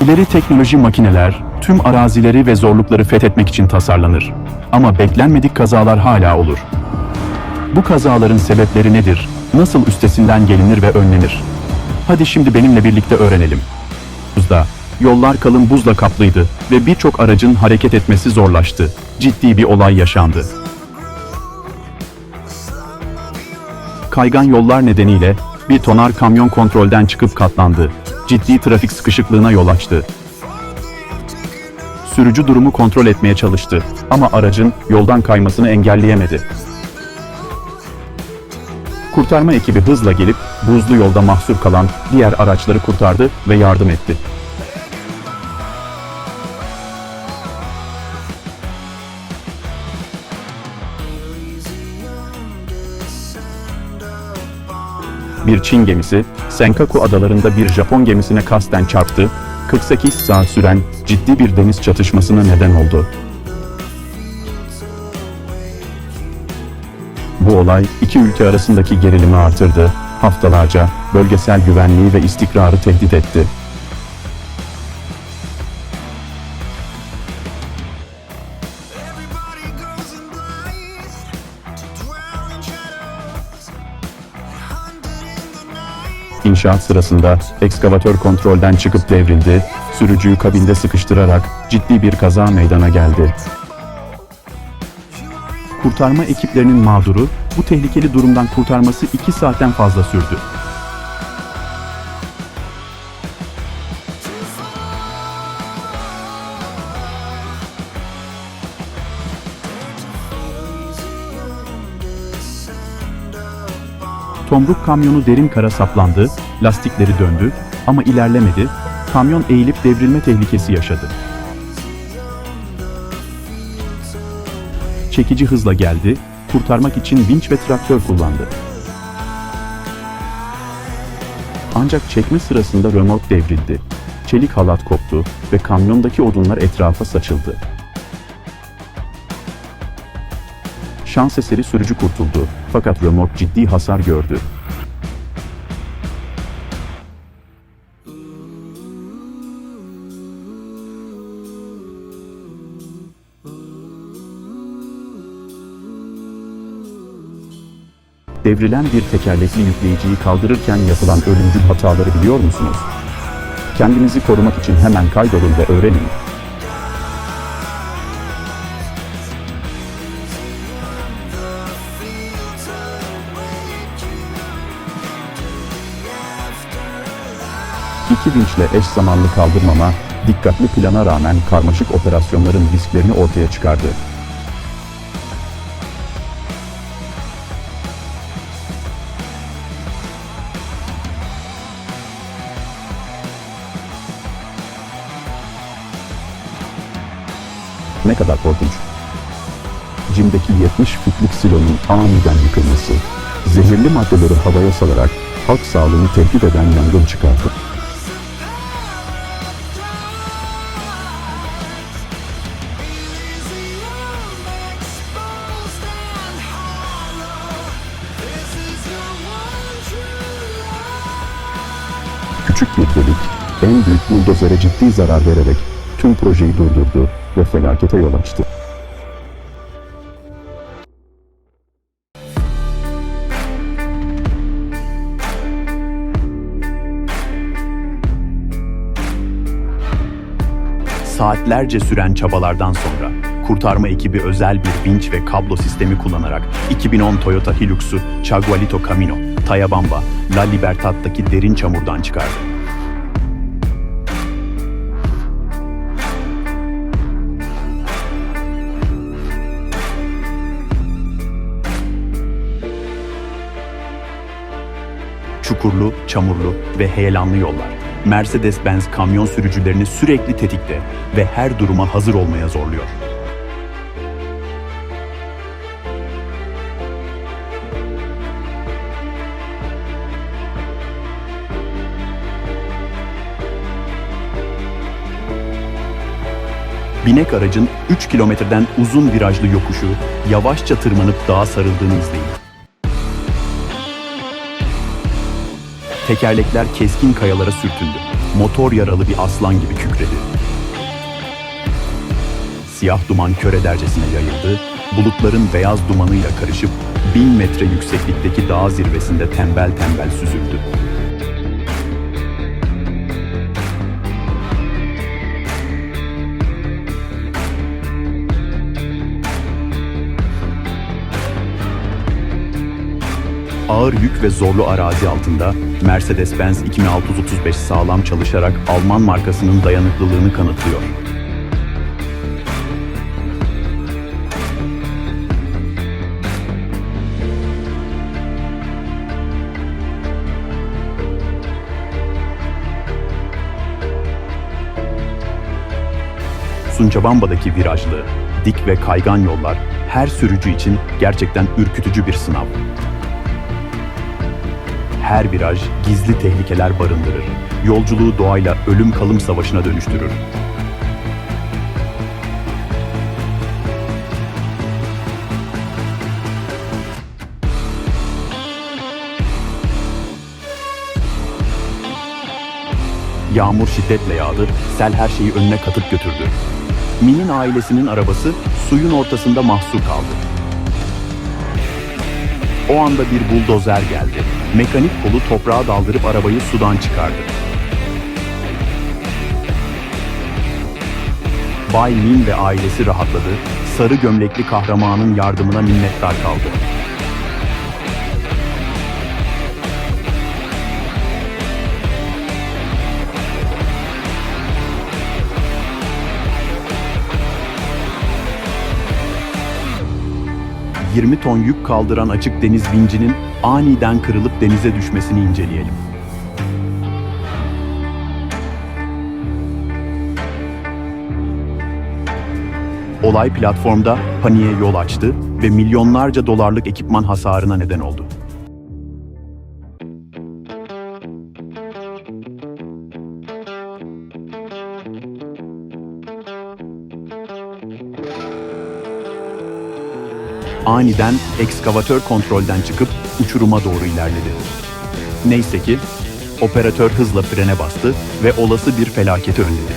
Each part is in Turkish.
İleri teknoloji makineler tüm arazileri ve zorlukları fethetmek için tasarlanır. Ama beklenmedik kazalar hala olur. Bu kazaların sebepleri nedir? Nasıl üstesinden gelinir ve önlenir? Hadi şimdi benimle birlikte öğrenelim. Buzda, yollar kalın buzla kaplıydı ve birçok aracın hareket etmesi zorlaştı. Ciddi bir olay yaşandı. Kaygan yollar nedeniyle bir tonar kamyon kontrolden çıkıp katlandı. Ciddi trafik sıkışıklığına yol açtı. Sürücü durumu kontrol etmeye çalıştı ama aracın yoldan kaymasını engelleyemedi. Kurtarma ekibi hızla gelip buzlu yolda mahsur kalan diğer araçları kurtardı ve yardım etti. Bir Çin gemisi, Senkaku adalarında bir Japon gemisine kasten çarptı, 48 saat süren ciddi bir deniz çatışmasına neden oldu. Bu olay iki ülke arasındaki gerilimi artırdı, haftalarca bölgesel güvenliği ve istikrarı tehdit etti. İnşaat sırasında ekskavatör kontrolden çıkıp devrildi, sürücüyü kabinde sıkıştırarak ciddi bir kaza meydana geldi. Kurtarma ekiplerinin mağduru bu tehlikeli durumdan kurtarması 2 saatten fazla sürdü. Tomruk kamyonu derin kara saplandı, lastikleri döndü ama ilerlemedi, kamyon eğilip devrilme tehlikesi yaşadı. Çekici hızla geldi, kurtarmak için vinç ve traktör kullandı. Ancak çekme sırasında römork devrildi. Çelik halat koptu ve kamyondaki odunlar etrafa saçıldı. Şans eseri sürücü kurtuldu fakat römork ciddi hasar gördü. Devrilen bir tekerlekli yükleyiciyi kaldırırken yapılan ölümcül hataları biliyor musunuz? Kendinizi korumak için hemen kaydolun ve öğrenin. İki vinçle eş zamanlı kaldırmama, dikkatli plana rağmen karmaşık operasyonların risklerini ortaya çıkardı. Ne kadar korkunç. Cimdeki 70 futlik silonun aniden yıkılması, zehirli maddeleri havaya salarak halk sağlığını tehdit eden yangın çıkardı. Küçük bir delik, en büyük buldozere ciddi zarar vererek tüm projeyi durdurdu ve felakete yol açtı. Saatlerce süren çabalardan sonra kurtarma ekibi özel bir vinç ve kablo sistemi kullanarak 2010 Toyota Hilux'u Chagualito Camino, Tayabamba, La Libertad'daki derin çamurdan çıkardı. Çukurlu, çamurlu ve heyelanlı yollar. Mercedes-Benz kamyon sürücülerini sürekli tetikte ve her duruma hazır olmaya zorluyor. Binek aracın 3 kilometreden uzun virajlı yokuşu yavaşça tırmanıp dağa sarıldığını izleyin. Tekerlekler keskin kayalara sürtündü. Motor yaralı bir aslan gibi kükredi. Siyah duman kör edercesine yayıldı, bulutların beyaz dumanıyla karışıp bin metre yükseklikteki dağ zirvesinde tembel tembel süzüldü. Ağır yük ve zorlu arazi altında Mercedes-Benz 2635 sağlam çalışarak Alman markasının dayanıklılığını kanıtlıyor. Sunçabamba'daki virajlı, dik ve kaygan yollar her sürücü için gerçekten ürkütücü bir sınav. Her viraj gizli tehlikeler barındırır. Yolculuğu doğayla ölüm kalım savaşına dönüştürür. Yağmur şiddetle yağdı, sel her şeyi önüne katıp götürdü. Min'in ailesinin arabası suyun ortasında mahsur kaldı. O anda bir buldozer geldi. Mekanik kolu toprağa daldırıp arabayı sudan çıkardı. Bay Min ve ailesi rahatladı. Sarı gömlekli kahramanın yardımına minnettar kaldı. ...20 ton yük kaldıran açık deniz vincinin aniden kırılıp denize düşmesini inceleyelim. Olay platformda paniğe yol açtı ve milyonlarca dolarlık ekipman hasarına neden oldu. Aniden ekskavatör kontrolden çıkıp uçuruma doğru ilerledi. Neyse ki operatör hızla frene bastı ve olası bir felaketi önledi.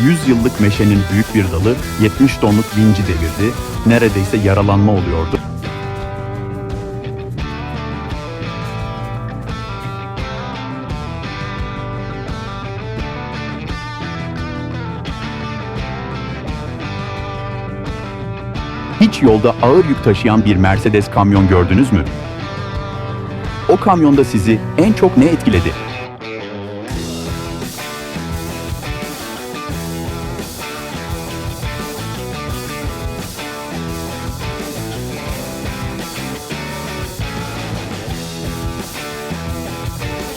Yüz yıllık meşenin büyük bir dalı 70 tonluk vinci devirdi, neredeyse yaralanma oluyordu. Yolda ağır yük taşıyan bir Mercedes kamyon gördünüz mü? O kamyonda sizi en çok ne etkiledi?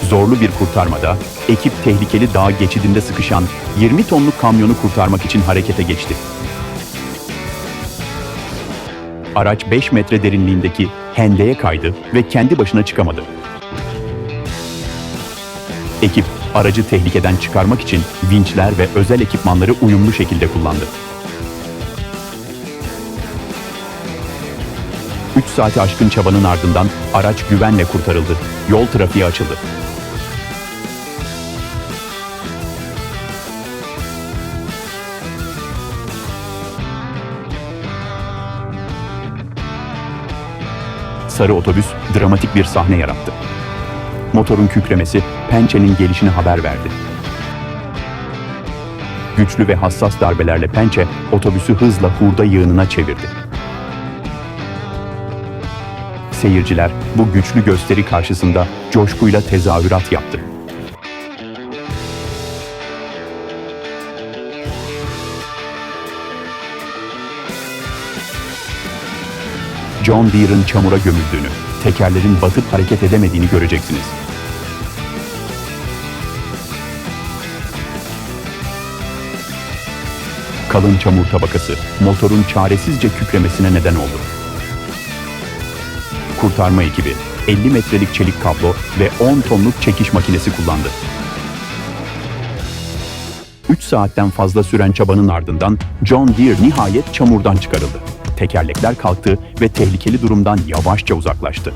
Zorlu bir kurtarmada ekip tehlikeli dağ geçidinde sıkışan 20 tonluk kamyonu kurtarmak için harekete geçti. Araç 5 metre derinliğindeki hendeye kaydı ve kendi başına çıkamadı. Ekip aracı tehlikeden çıkarmak için vinçler ve özel ekipmanları uyumlu şekilde kullandı. 3 saati aşkın çabanın ardından araç güvenle kurtarıldı. Yol trafiğe açıldı. Sarı otobüs dramatik bir sahne yarattı. Motorun kükremesi pençenin gelişini haber verdi. Güçlü ve hassas darbelerle pençe otobüsü hızla hurda yığınına çevirdi. Seyirciler bu güçlü gösteri karşısında coşkuyla tezahürat yaptı. John Deere'ın çamura gömüldüğünü, tekerlerin batıp hareket edemediğini göreceksiniz. Kalın çamur tabakası motorun çaresizce kükremesine neden oldu. Kurtarma ekibi 50 metrelik çelik kablo ve 10 tonluk çekiş makinesi kullandı. 3 saatten fazla süren çabanın ardından John Deere nihayet çamurdan çıkarıldı. Tekerlekler kalktı ve tehlikeli durumdan yavaşça uzaklaştı.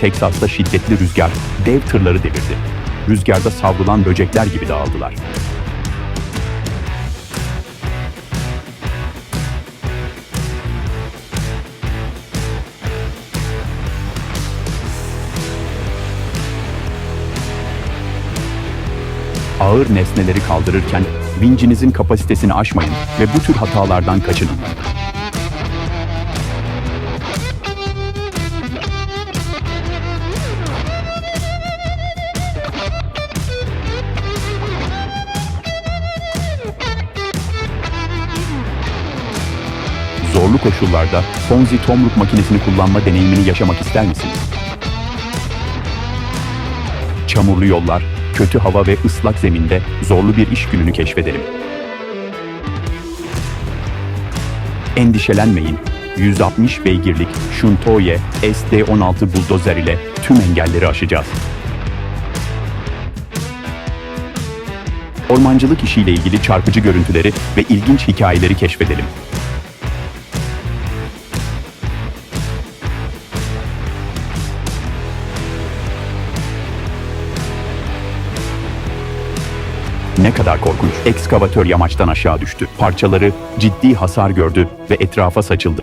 Teksas'ta şiddetli rüzgar dev tırları devirdi. Rüzgarda savrulan böcekler gibi dağıldılar. Ağır nesneleri kaldırırken vincinizin kapasitesini aşmayın ve bu tür hatalardan kaçının. Zorlu koşullarda Fonzi tomruk makinesini kullanma deneyimini yaşamak ister misiniz? Çamurlu yollar, kötü hava ve ıslak zeminde zorlu bir iş gününü keşfedelim. Endişelenmeyin. 160 beygirlik Shuntoye SD16 buldozer ile tüm engelleri aşacağız. Ormancılık işiyle ilgili çarpıcı görüntüleri ve ilginç hikayeleri keşfedelim. Ne kadar korkunç. Ekskavatör yamaçtan aşağı düştü. Parçaları ciddi hasar gördü ve etrafa saçıldı.